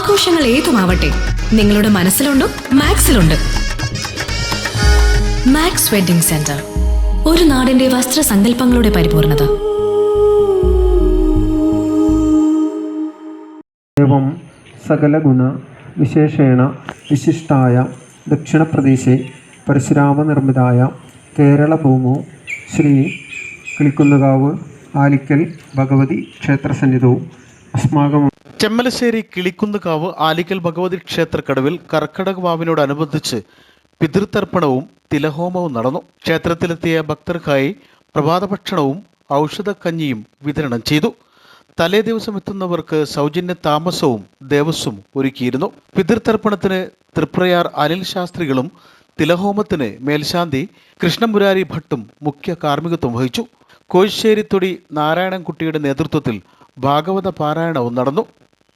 ആഘോഷങ്ങൾ ഏതുമാവട്ടെ നിങ്ങളുടെ മനസ്സിലുണ്ടോ മാക്സിലുണ്ട്. മാക്സ് വെഡിംഗ് സെന്റർ ഒരു നാടിന്റെ വസ്ത്രസങ്കല്പങ്ങളുടെ പരിപൂർണത. സകല സകലഗുണ വിശേഷേണ വിശിഷ്ടായ ദക്ഷിണപ്രദേശേ പരശുരാമനിർമ്മിതായ കേരളഭൂമോ ശ്രീ കിളിക്കുന്നുകാവ് ആലിക്കൽ ഭഗവതി ക്ഷേത്രസന്നിധവും അസ്മാകം ചെമ്മലശ്ശേരി കിളിക്കുന്നുകാവ് ആലിക്കൽ ഭഗവതി ക്ഷേത്രക്കടവിൽ കർക്കടക വാവിനോടനുബന്ധിച്ച് പിതൃതർപ്പണവും തിലഹോമവും നടന്നു. ക്ഷേത്രത്തിലെത്തിയ ഭക്തർക്കായി പ്രഭാതഭക്ഷണവും ഔഷധക്കഞ്ഞിയും വിതരണം ചെയ്തു. തലേ ദിവസം എത്തുന്നവർക്ക് സൗജന്യ താമസവും ദേവസ്വം ഒരുക്കിയിരുന്നു. പിതൃതർപ്പണത്തിന് തൃപ്രയാർ അനിൽ ശാസ്ത്രികളും തിലഹോമത്തിന് മേൽശാന്തി കൃഷ്ണമുരാരി ഭട്ടും മുഖ്യ കാർമ്മികത്വം വഹിച്ചു. കോഴിശ്ശേരിത്തൊടി നാരായണൻകുട്ടിയുടെ നേതൃത്വത്തിൽ ഭാഗവത പാരായണവും നടന്നു.